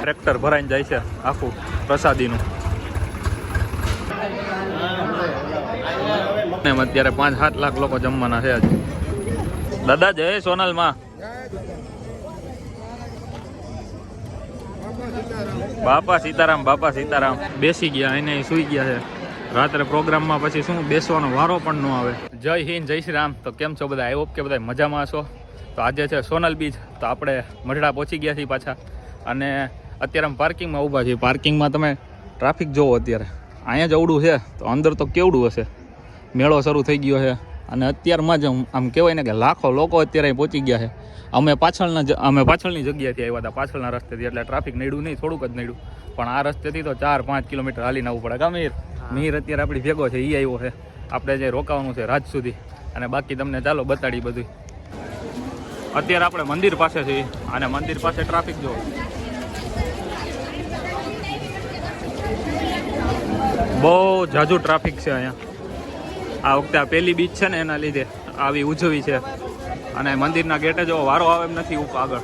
Tractor ભરાઈને જાય છે આખું પ્રસાદીનું. એમ અત્યારે પાંચ, સાત લાખ લોકો જમવાના છે આજે. દાદા જય સોનલમાં. બાપા સીતારામ બાપા સીતારામ. બેસી ગયા, એને સુઈ ગયા છે. રાત્રે પ્રોગ્રામમાં પછી શું બેસવાનો વારો પણ ન આવે. જય હિન્દ, જય શ્રી રામ. તો કેમ છો બધા? આવ્યો કે બધા મજામાં છો તો આજે છે સોનલ બીચ. તો આપણે મઢડા પહોંચી ગયા છીએ પાછા. અને અત્યારે અમે પાર્કિંગમાં ઊભા છીએ. પાર્કિંગમાં તમે ટ્રાફિક જોવો અત્યારે. અહીંયા જ અવડું છે. તો અંદર તો કેવડું હશે? મેળો શરૂ થઈ ગયો છે. અને અત્યારમાં જ આમ કહેવાય ને કે લાખો લોકો અત્યારે પહોંચી ગયા છે. અમે પાછળના અમે પાછળની જગ્યાથી આવ્યા હતા, પાછળના રસ્તેથી. એટલે ટ્રાફિક નડ્યું નહીં, થોડુંક જ નડ્યું. પણ આ રસ્તેથી તો ચાર પાંચ કિલોમીટર હાલીને આવવું પડે. કા મીર અત્યારે આપણી ભેગો છે એ આવ્યો છે. આપણે જે રોકાવાનું છે રાત સુધી. અને બાકી તમને ચાલો બતાડી બધું અત્યારે આપણે મંદિર પાસે છીએ અને મંદિર પાસે ટ્રાફિક જો. બહુ જાજુ ટ્રાફિક છે અહીંયા. આ વખતે આ પહેલી બીચ છે ને એના લીધે આવી ઉજવી છે. અને મંદિરના ગેટે જો વારો આવે એમ નથી ઉપર આગળ.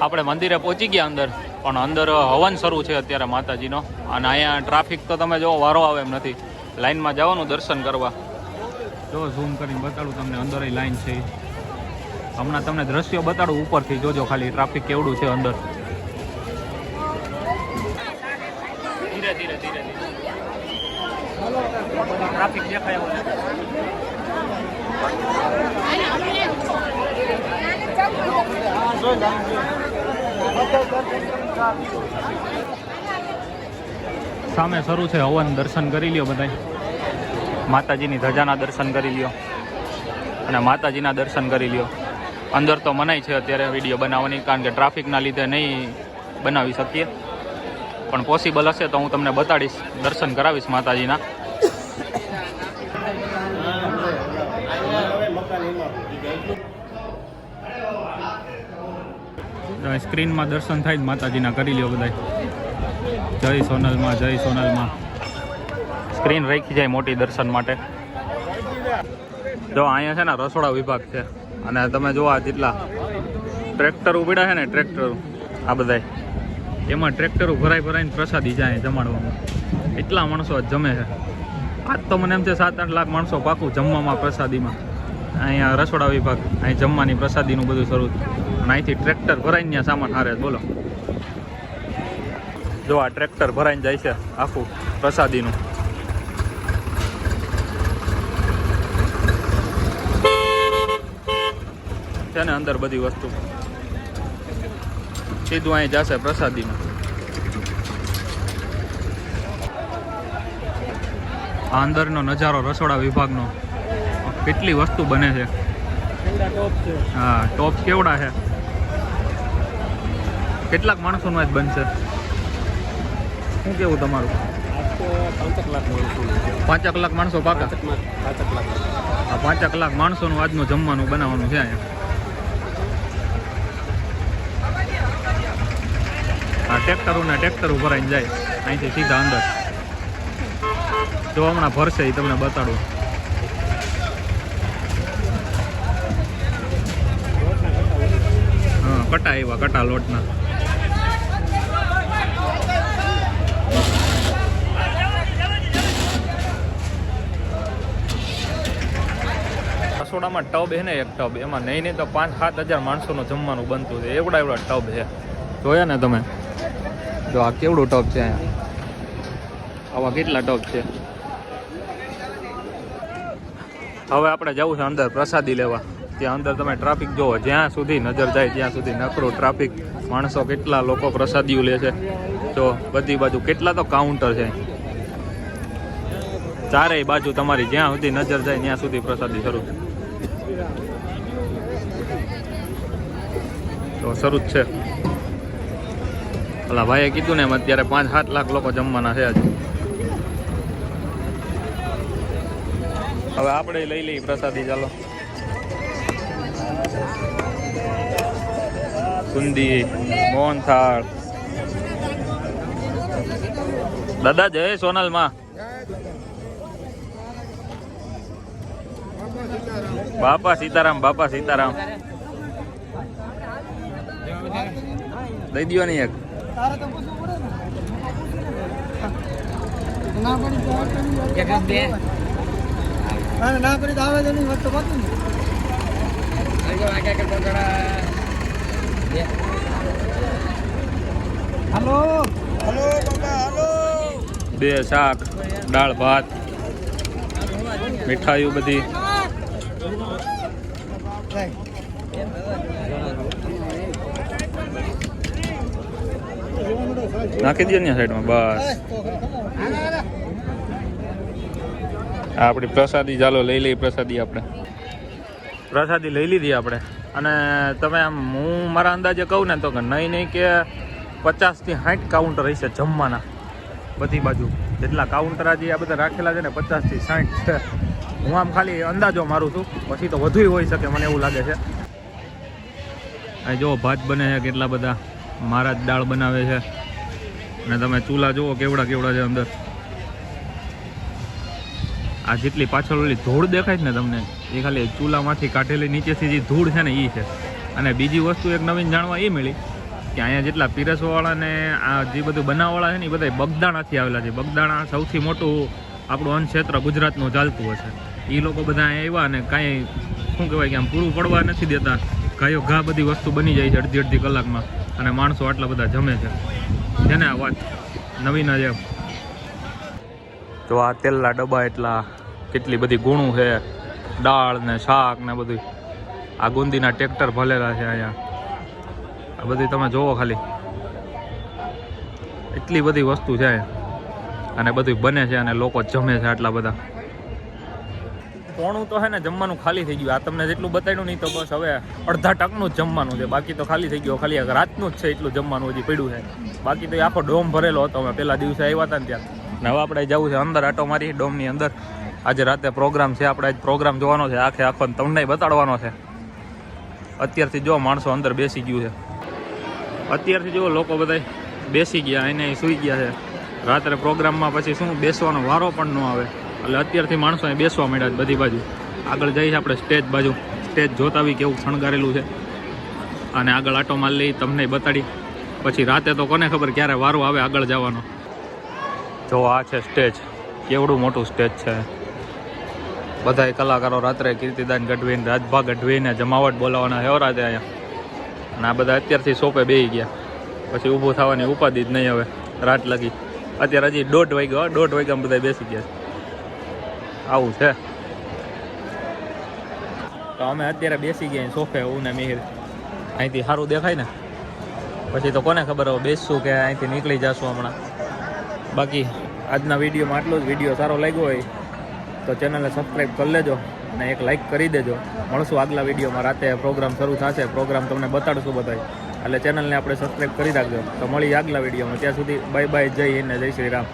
આપણે મંદિરે પહોંચી ગયા અંદર. પણ અંદર હવન શરૂ છે અત્યારે માતાજીનો. અને અહીંયા ટ્રાફિક તો તમે જો વારો આવે એમ નથી. લાઈનમાં જવાનું દર્શન કરવા. જો ઝૂમ કરીને બતાડું તમને અંદર લાઈન છે. હમણાં તમને દ્રશ્યો બતાડું ઉપરથી. જોજો ખાલી ટ્રાફિક કેવડું છે અંદર. ધીરે ધીરે ધીરે ટ્રાફિક દેખાય સામે શરૂ છે હવન દર્શન કરી લ્યો બધાય. માતાજીની ધજાના દર્શન કરી લ્યો. અને માતાજીના દર્શન કરી લ્યો. અંદર તો મનાય છે અત્યારે વીડિયો બનાવવાની, કારણ કે ટ્રાફિકના લીધે નહીં બનાવી શકીએ. પણ પોસિબલ હશે તો હું તમને બતાડીશ, દર્શન કરાવીશ માતાજીના. સ્ક્રીનમાં દર્શન થાય જ માતાજીના કરી લ્યો બધા જય સોનલમાં જય સોનલમાં. સ્ક્રીન રાખી જાય મોટી દર્શન માટે. જો અહીંયા છે ને રસોડા વિભાગ છે. અને તમે જો આ જેટલા ટ્રેક્ટર ઉભીડા છે ને ટ્રેક્ટર, આ બધાય. એમાં ટ્રેક્ટરો ભરાઈ ભરાઈને પ્રસાદી જાય જમાડવામાં. એટલા માણસો જમે છે. આજ તો મને એમ છે સાત આઠ લાખ માણસો પાકું જમવામાં પ્રસાદીમાં. અહીંયા રસોડા વિભાગ અહીં જમવાની, પ્રસાદીનું બધું શરૂ અને અહીંથી ટ્રેક્ટર ભરાઈને ત્યાં સામાન હારે બોલો. જો આ ટ્રેક્ટર ભરાઈને જાય છે આખું પ્રસાદીનું. છે ને અંદર બધી વસ્તુ. સીધું અહીં જશે પ્રસાદીમાં અંદરનો નજારો રસોડા વિભાગનો. કેટલી વસ્તુ બને છે? હા ટોપ કેવડા છે? કેટલાક માણસોમાં જ બનશે? શું કેવું તમારું? પાંચેક લાખ માણસો પાકા? હા પાંચેક લાખ. માણસોનું આજનું જમવાનું બનાવવાનું છે અહીંયા. આ ટ્રેક્ટરો ને ટ્રેક્ટરો ભરાઈને જાય અહીંથી સીધા અંદર. જો હમણાં ભરશે એ તમને બતાડું. હા, કટા આવ્યા કટા લોટના. રસોડામાં ટબ છે ને એક ટબ, એમાં નહીં નહીં તો પાંચ, સાત હજાર માણસોનું જમવાનું બનતું છે. એવડા એવડા ટબ છે. જોયા ને તમે? જો આ કેવડું ટબ છે અહીંયા? આવા કેટલા ટબ છે? હવે આપણે જવું છે અંદર પ્રસાદી લેવા. ત્યાં અંદર તમે ટ્રાફિક જોવો, જ્યાં સુધી નજર જાય ત્યાં સુધી નકરું ટ્રાફિક માણસો કેટલા લોકો પ્રસાદીઓ લે છે. જો બધી બાજુ કેટલા તો કાઉન્ટર છે. ચારેય બાજુ તમારી જ્યાં સુધી નજર જાય ત્યાં સુધી પ્રસાદી શરૂ. તો શરૂ જ છે. ઓલા ભાઈએ કીધું ને અત્યારે પાંચ સાત લાખ લોકો જમવાના છે આજે હવે આપણે લઈ લઈએ પ્રસાદી, ચાલો. બુંદી મોહનથાળ દાદા જય સોનલમાં બાપા સીતારામ બાપા સીતારામ દઈ દો ને એક ને પડી આવે તો નહીં વાત તો. હાલો. હાલો બાબા બે શાક દાળ ભાત મીઠાઈઓ બધી. નાખી દે ને સાઈડમાં બસ. આપણી પ્રસાદી ચાલો લઈ લઈએ પ્રસાદી આપણે. પ્રસાદી લઈ લીધી આપણે. અને તમે આમ હું મારા અંદાજે કહું ને તો કે નહીં નહીં કે પચાસથી સાઠ કાઉન્ટર હશે જમવાના. બધી બાજુ. જેટલા કાઉન્ટર આજે આ બધા રાખેલા છે ને પચાસથી સાઠ છે. હું આમ ખાલી અંદાજો મારું છું. પછી તો વધુ હોઈ શકે, મને એવું લાગે છે. આ જુઓ ભાત બને છે, કેટલા બધા. મહારાજ દાળ બનાવે છે. અને તમે ચૂલા જુઓ કેવડા કેવડા છે અંદર. આ જેટલી પાછળ ઓલી ધૂળ દેખાય છે ને તમને, એ ખાલી ચૂલામાંથી કાઢેલી નીચેથી જે ધૂળ છે ને એ છે. અને બીજી વસ્તુ એક નવીન જાણવા એ મળી કે અહીંયા જેટલા પીરસવાવાળા ને આ જે બધું બનાવવાળા છે ને એ બધા બગદાણાથી આવેલા છે. બગદાણા સૌથી મોટું આપણું અન્નક્ષેત્ર ગુજરાતનું ચાલતું હશે. એ લોકો બધા અહીંયા આવ્યા અને કાંઈ, શું કહેવાય કે આમ પૂરું પડવા નથી દેતા. ગાયો ઘા બધી વસ્તુ બની જાય છે અડધી અડધી કલાકમાં. અને માણસો આટલા બધા જમે છે. જેને આ વાત નવીન જ એમ તો આ તેલના ડબ્બા એટલા કેટલી બધી ગુણું છે. દાળ ને શાક ને બધું. આ ગુંદીના ટ્રેક્ટર ભલેલા છે અહીંયા. આ બધી તમે જોવો ખાલી. એટલી બધી વસ્તુ છે અને બધું બને છે અને લોકો જમે છે આટલા બધા. પોણું તો છે ને જમવાનું ખાલી થઈ ગયું. આ તમને જેટલું બતાવ્યું નહીં તો બસ હવે અડધા ટકનું જ જમવાનું છે. બાકી તો ખાલી થઈ ગયું. ખાલી રાતનું જ છે એટલું જમવાનું હજી પડ્યું છે. બાકી તો આખો ડોમ ભરેલો હતો. અમે પહેલા દિવસે આવ્યા હતા ને ત્યાં. ને હવે આપણે જવું છે અંદર આટો મારી ડોમની અંદર. આજે રાતે પ્રોગ્રામ છે, આપણે પ્રોગ્રામ જોવાનો છે, આખે આખો તમને બતાડવાનો છે. અત્યારથી જો માણસો અંદર બેસી ગયું છે. અત્યારથી જો લોકો બધા બેસી ગયા એને સૂઈ ગયા છે. રાત્રે પ્રોગ્રામમાં પછી શું બેસવાનો વારો પણ ન આવે. એટલે અત્યારથી માણસો અહીં બેસવા માંડ્યા બધી બાજુ. આગળ જઈએ આપણે સ્ટેજ બાજુ. સ્ટેજ જોતા બી કેવું શણગારેલું છે. અને આગળ આટો માલ લઈ તમને બતાડી. પછી રાતે તો કોને ખબર ક્યારે વારો આવે આગળ જવાનો. જો આ છે સ્ટેજ. કેવડું મોટું સ્ટેજ છે. બધાય કલાકારો રાત્રે કીર્તિદાન ગઢવીને, રાજભા ગઢવીને જમાવટ બોલાવવાના છે રાતે અહીંયા. અને આ બધા અત્યારથી સોપે બેસી ગયા. પછી ઊભું થવાની ઉપાધિ જ નહીં હવે. રાત લગી. અત્યારે હજી દોઢ વાગ્યો દોઢ વાગ્યામાં બધા બેસી ગયા આવું છે. તો અમે અત્યારે બેસી ગયા સોફે હું ને મિહિર. અહીંથી સારું દેખાય ને. પછી તો કોને ખબર હવે બેસશું કે અહીંથી નીકળી જશું હમણાં. બાકી આજના વિડીયોમાં આટલો જ વીડિયો સારો લાગ્યો હોય તો ચેનલને સબસ્ક્રાઈબ કરી લેજો અને એક લાઇક કરી દેજો. મળશું આગલા વિડીયોમાં રાતે પ્રોગ્રામ શરૂ થશે. પ્રોગ્રામ તમને બતાડશું બધાય. એટલે ચેનલને આપણે સબસ્ક્રાઈબ કરી રાખજો. તો મળી આગલા વિડીયોમાં ત્યાં સુધી બાય બાય જય હિન્દ, જય શ્રી રામ.